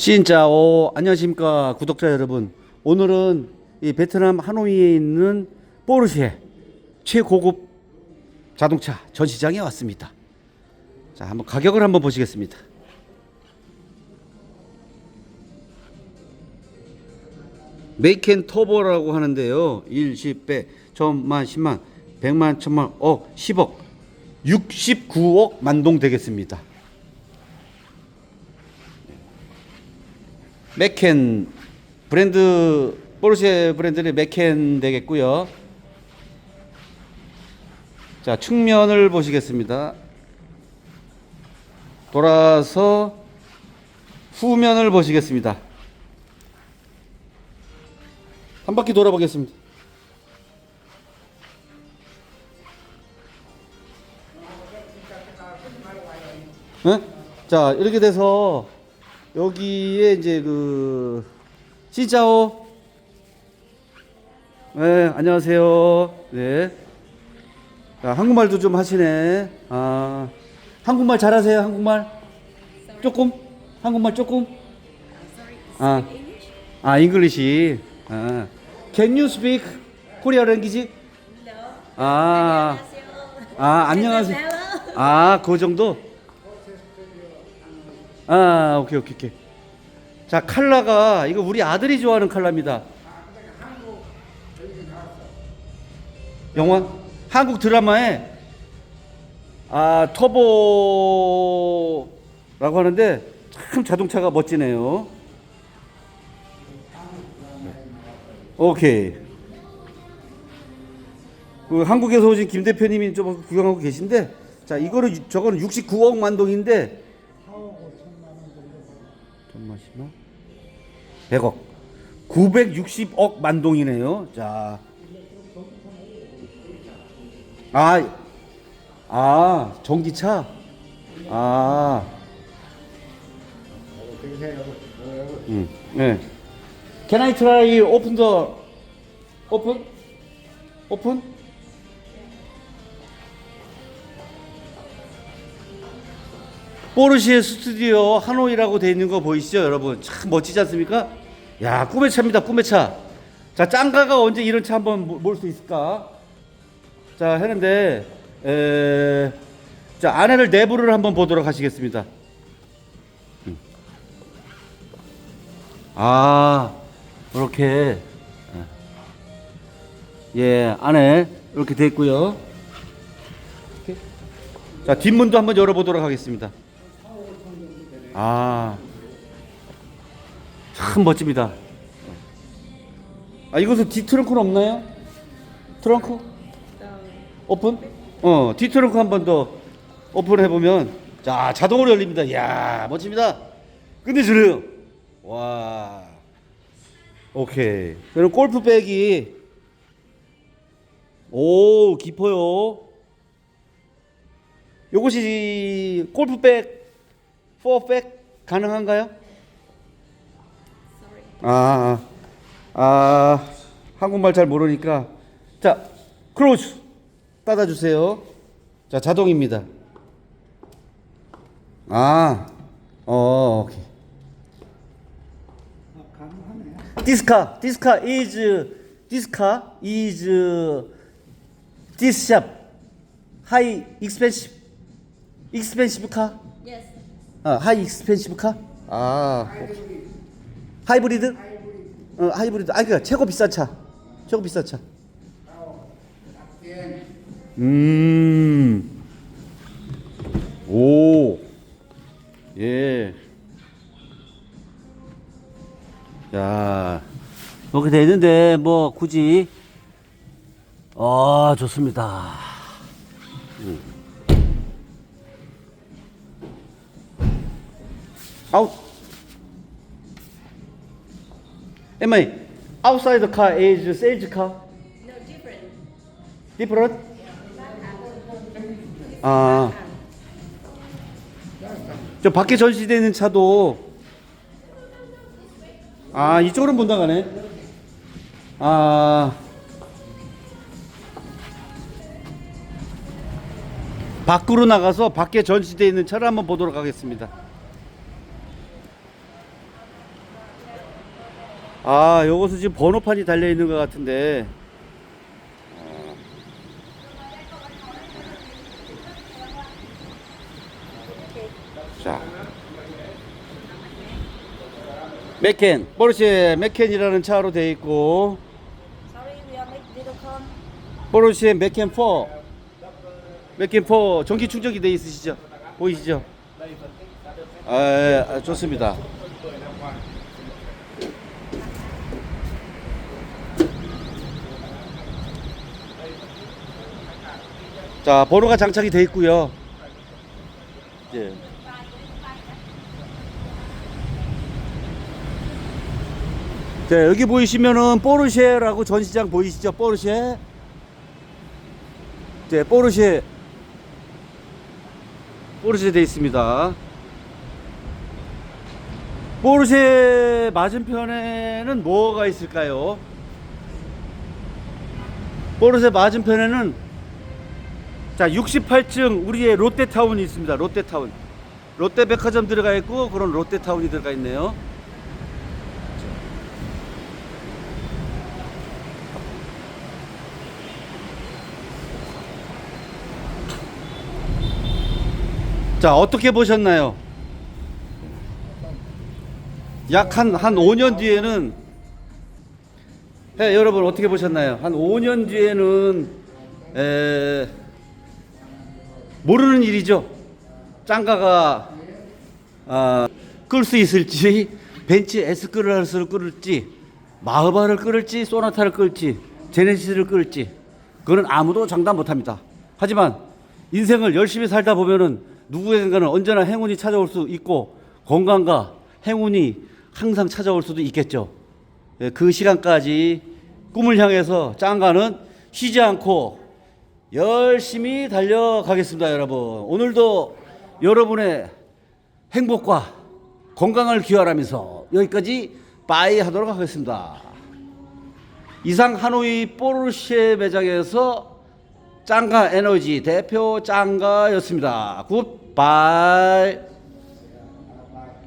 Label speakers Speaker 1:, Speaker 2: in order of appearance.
Speaker 1: 신짜오. 안녕하십니까 구독자 여러분. 오늘은 이 베트남 하노이에 있는 포르쉐 최고급 자동차 전시장에 왔습니다. 자 한번 가격을 한번 보시겠습니다. 메이켄 터보라고 하는데요. 1, 10배, 천만, 10만, 100만, 천만, 억, 10억 69억 만동 되겠습니다 맥켄 브랜드 포르쉐 브랜드의 맥켄 되겠고요. 자 측면을 보시겠습니다. 돌아서 후면을 보시겠습니다. 한 바퀴 돌아보겠습니다. 네? 자 이렇게 돼서 여기에 이제 그 시자오. 네 안녕하세요. 네. 자, 한국말도 좀 하시네. 아 한국말 잘하세요 한국말? 조금? 한국말 조금? 아, 아 잉글리시. 아 Can you speak Korean language? 아, 아 안녕하세요? 아 그 정도 아, 오케이, 오케이, 오케이. 자, 칼라가 이거 우리 아들이 좋아하는 칼라입니다. 영화? 한국 드라마에 아, 터보라고 하는데 참 자동차가 멋지네요. 오케이. 그 한국에서 오신 김 대표님이 좀 구경하고 계신데 자, 이거는 유- 저거는 69억 만동인데 천만 십만 100억 960억 만동이네요. 자. 아. 아, 전기차. 아. 음. 네. Can I try open the open? open? 포르쉐 스튜디오 하노이라고 돼 있는 거 보이시죠, 여러분? 참 멋지지 않습니까? 야, 꿈의 차입니다, 꿈의 차. 자, 짱가가 언제 이런 차 한번 몰 수 있을까? 자, 했는데, 에, 자, 안에를 내부를 한번 보도록 하시겠습니다. 음. 아, 이렇게. 예, 안에 이렇게 돼 있고요. 자, 뒷문도 한번 열어보도록 하겠습니다. 아, 참 멋집니다. 아, 이것은 뒤트렁크는 없나요? 트렁크? 오픈? 어, 뒤트렁크 한 번 더 오픈해 보면, 자, 자동으로 열립니다. 이야, 멋집니다. 끝내주네요. 와, 오케이. 그럼 골프백이, 오, 깊어요. 요것이 골프백, 포백 가능한가요? 아, 아, 아, 한국말 잘 모르니까. 자, 크로즈 닫아주세요. 자, 자동입니다. 아, 어, 오케이. This car is, car is this shop high expensive, expensive car. 아, 하이 익스펜시브 카? 아. 하이브리드? 어, 하이브리드. 아, 그러니까 최고 비싼 차. 최고 비싼 차. 음. 오. 예. 야. 이렇게 돼 있는데 뭐 굳이 아, 좋습니다. Out. Am I outside the car is sales car?
Speaker 2: No different.
Speaker 1: Different? 아. 저 밖에 전시되어 있는 차도 아, 이쪽으로 못 나가네. 아. 밖으로 나가서 밖에 전시되어 있는 차를 한번 보도록 하겠습니다. 아, 요것은 지금 번호판이 달려 있는 것 같은데. 어. 자. 맥켄, 포르쉐 맥켄이라는 차로 돼 있고. 포르쉐 맥켄 4. 맥켄 4 전기 충전기 돼 있으시죠? 보이시죠? 아, 예, 아, 좋습니다. 자, 번호가 장착이 돼 있고요. 이제 자, 여기 보이시면은 포르쉐라고 전시장 보이시죠? 포르쉐. 네, 포르쉐. 포르쉐 돼 있습니다. 포르쉐 맞은편에는 뭐가 있을까요? 포르쉐 맞은편에는 자 68층 우리의 롯데타운이 있습니다. 롯데타운. 롯데백화점 들어가 있고 그런 롯데타운이 들어가 있네요. 자 어떻게 보셨나요? 약 한 한 5년 뒤에는 네, 여러분 어떻게 보셨나요? 한 5년 뒤에는 에, 모르는 일이죠. 짱가가 아, 끌수 있을지 벤츠 S 클래스를 끌을지 마흐바를 끌을지 소나타를 끌지 제네시스를 끌지 그거는 아무도 장담 못합니다. 하지만 인생을 열심히 살다 보면은 누구에게는 언제나 행운이 찾아올 수 있고 건강과 행운이 항상 찾아올 수도 있겠죠. 예, 그 시간까지 꿈을 향해서 짱가는 쉬지 않고 열심히 달려가겠습니다, 여러분. 오늘도 여러분의 행복과 건강을 기원하면서 여기까지 빠이 하도록 하겠습니다. 이상 하노이 포르쉐 매장에서 짱가 에너지 대표 짱가였습니다. 굿바이.